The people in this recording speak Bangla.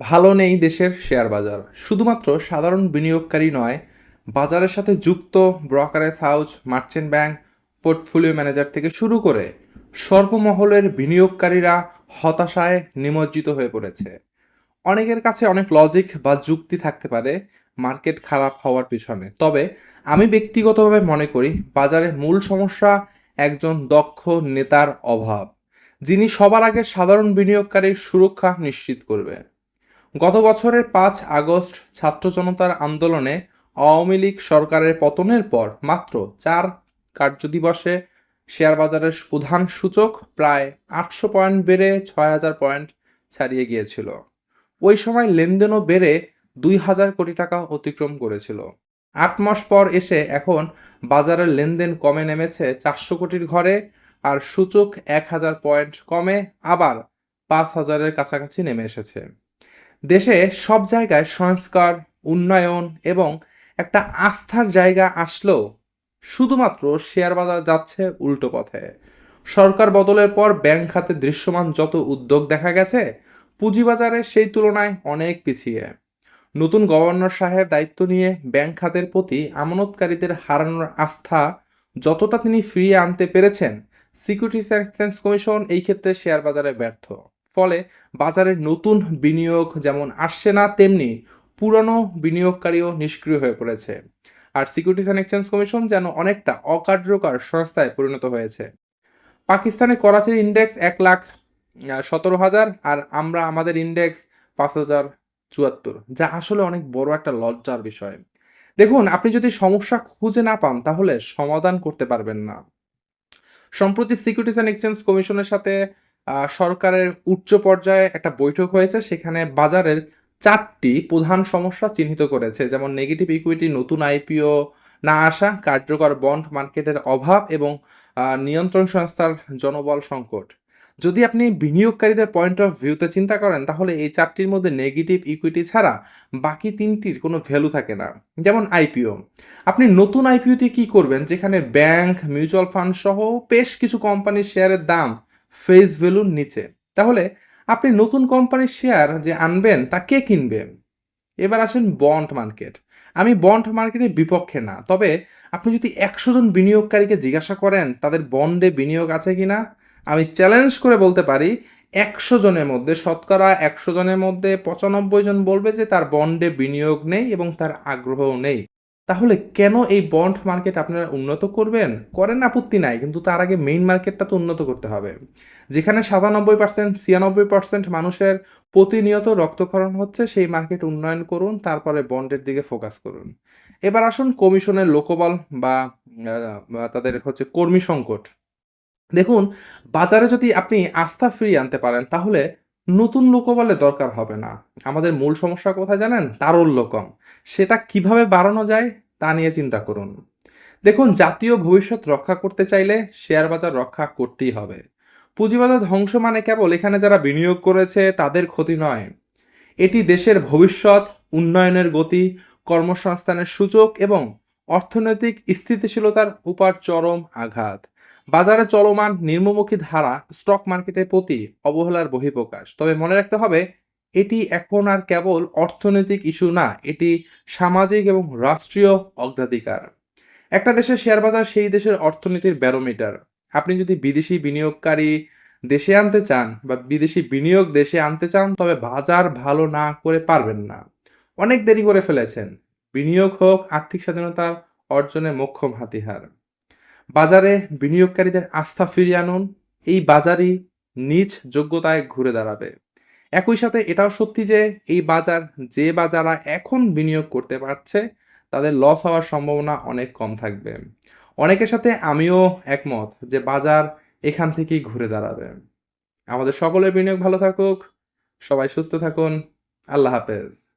ভালো নেই দেশের শেয়ার বাজার। শুধুমাত্র সাধারণ বিনিয়োগকারী নয়, বাজারের সাথে যুক্ত brokerage house, merchant bank, portfolio manager থেকে শুরু করে সর্বমহলের বিনিয়োগকারীরা হতাশায় নিমজ্জিত হয়ে পড়েছে। অনেকের কাছে অনেক লজিক বা যুক্তি থাকতে পারে মার্কেট খারাপ হওয়ার পিছনে। তবে আমি ব্যক্তিগতভাবে মনে করি, বাজারের মূল সমস্যা একজন দক্ষ নেতার অভাব, যিনি সবার আগে সাধারণ বিনিয়োগকারীর সুরক্ষা নিশ্চিত করবে। গত বছরের পাঁচ আগস্ট ছাত্র জনতার আন্দোলনে আওয়ামী লীগ সরকারের পতনের পর মাত্র চার কার্যদিবসে শেয়ার বাজারের প্রধান সূচক প্রায় আটশো পয়েন্ট বেড়ে ছয় হাজার পয়েন্ট ছাড়িয়ে গিয়েছিল। ওই সময় লেনদেনও বেড়ে দুই হাজার কোটি টাকা অতিক্রম করেছিল। আট মাস পর এসে এখন বাজারের লেনদেন কমে নেমেছে চারশো কোটির ঘরে আর সূচক এক হাজার পয়েন্ট কমে আবার পাঁচ হাজারের কাছাকাছি নেমে এসেছে। দেশে সব জায়গায় সংস্কার, উন্নয়ন এবং একটা আস্থার জায়গা আসলেও শুধুমাত্র শেয়ার বাজার যাচ্ছে উল্টো পথে। সরকার বদলের পর ব্যাংক খাতে দৃশ্যমান যত উদ্যোগ দেখা গেছে, পুঁজিবাজারে সেই তুলনায় অনেক পিছিয়ে। নতুন গভর্নর সাহেব দায়িত্ব নিয়ে ব্যাংক খাতের প্রতি আমানতকারীদের হারানোর আস্থা যতটা তিনি ফিরিয়ে আনতে পেরেছেন সিকিউরিটিজ এক্সচেঞ্জ কমিশন এই ক্ষেত্রে শেয়ার বাজারে ব্যর্থ। ফলে বাজারে নতুন বিনিয়োগ যেমন আসছে না, তেমনি পুরনো বিনিয়োগকারীও নিষ্ক্রিয় হয়ে পড়েছে। আর সিকিউরিটিজ অ্যান্ড এক্সচেঞ্জ কমিশন যেন অনেকটা অকার্যকর সংস্থায় পরিণত হয়েছে। পাকিস্তানের করাচির ইন্ডেক্স এক লাখ সতেরো হাজার আর আমরা আমাদের ইন্ডেক্স পাঁচ হাজার চুয়াত্তর, যা আসলে অনেক বড় একটা লজ্জার বিষয়। দেখুন, আপনি যদি সমস্যা খুঁজে না পান, তাহলে সমাধান করতে পারবেন না। সম্প্রতি সিকিউরিটিজ অ্যান্ড এক্সচেঞ্জ কমিশনের সাথে সরকারের উচ্চ পর্যায়ে একটা বৈঠক হয়েছে, সেখানে বাজারের চারটি প্রধান সমস্যা চিহ্নিত করেছে। যেমন নেগেটিভ ইকুইটি নতুন আইপিও না আসা, কার্যকর বন্ড মার্কেটের অভাব এবং নিয়ন্ত্রণ সংস্থার জনবল সংকট। যদি আপনি বিনিয়োগকারীদের পয়েন্ট অফ ভিউতে চিন্তা করেন, তাহলে এই চারটির মধ্যে নেগেটিভ ইকুইটি ছাড়া বাকি তিনটির কোনো ভ্যালু থাকে না। যেমন আইপিও আপনি নতুন আইপিওতে কি করবেন? যেখানে ব্যাংক মিউচুয়াল ফান্ড সহ বেশ কিছু কোম্পানির শেয়ারের দাম ফেস ভ্যালুর নিচে। তাহলে আপনি নতুন কোম্পানির শেয়ার যে আনবেন, তা কে কিনবে? এবার আসেন বন্ড মার্কেট আমি বন্ড মার্কেটের বিপক্ষে না, তবে আপনি যদি একশো জন বিনিয়োগকারীকে জিজ্ঞাসা করেন, তাদের বন্ডে বিনিয়োগ আছে কিনা আমি চ্যালেঞ্জ করে বলতে পারি, একশো জনের মধ্যে, শতকরা একশো জনের মধ্যে পঁচানব্বই জন বলবে যে তার বন্ডে বিনিয়োগ নেই এবং তার আগ্রহও নেই। তাহলে কেন এই বন্ড মার্কেট আপনারা উন্নত করবেন? করেন আপত্তি নাই, কিন্তু তার আগে মেইন মার্কেটটা তো উন্নত করতে হবে। যেখানে সাতানব্বই পার্সেন্ট ছিয়ানব্বই পার্সেন্ট মানুষের প্রতিনিয়ত রক্তক্ষরণ হচ্ছে, সেই মার্কেট উন্নয়ন করুন, তারপরে বন্ডের দিকে ফোকাস করুন। এবার আসুন কমিশনের লোকবল বা তাদের হচ্ছে কর্মী সংকট। দেখুন, বাজারে যদি আপনি আস্থা ফিরিয়ে আনতে পারেন, তাহলে নতুন লোকবলের দরকার হবে না। আমাদের মূল সমস্যা কোথায় জানেন? তারল্য কম সেটা কীভাবে বাড়ানো যায় তা নিয়ে চিন্তা করুন। দেখুন, জাতীয় ভবিষ্যৎ রক্ষা করতে চাইলে শেয়ার বাজার রক্ষা করতেই হবে। পুঁজিবাজার ধ্বংস মানে কেবল এখানে যারা বিনিয়োগ করেছে তাদের ক্ষতি নয়। এটি দেশের ভবিষ্যৎ, উন্নয়নের গতি, কর্মসংস্থানের সূচক এবং অর্থনৈতিক স্থিতিশীলতার উপর চরম আঘাত। বাজারে চলমান নিম্নমুখী ধারা স্টক মার্কেটের প্রতি অবহেলার বহিঃপ্রকাশ। তবে মনে রাখতে হবে, এটি এখন আর কেবল অর্থনৈতিক ইস্যু না, এটি সামাজিক এবং রাষ্ট্রীয় অগ্রাধিকার। একটা দেশের শেয়ার বাজার সেই দেশের অর্থনীতির ব্যারোমিটার আপনি যদি বিদেশি বিনিয়োগকারী দেশে আনতে চান বা বিদেশি বিনিয়োগ দেশে আনতে চান, তবে বাজার ভালো না করে পারবেন না। অনেক দেরি করে ফেলেছেন। বিনিয়োগ হোক, আর্থিক স্বাধীনতা অর্জনে মোক্ষম হাতিয়ার বাজারে বিনিয়োগকারীদের আস্থা ফিরিয়ে আনুন, এই বাজারই নিজ যোগ্যতায় ঘুরে দাঁড়াবে। একই সাথে এটাও সত্যি যে এই বাজার যে বা যারা এখন বিনিয়োগ করতে পারছে, তাদের লস হওয়ার সম্ভাবনা অনেক কম থাকবে। অনেকের সাথে আমিও একমত যে বাজার এখান থেকেই ঘুরে দাঁড়াবে। আমাদের সকলের বিনিয়োগ ভালো থাকুক, সবাই সুস্থ থাকুন, আল্লাহ হাফেজ।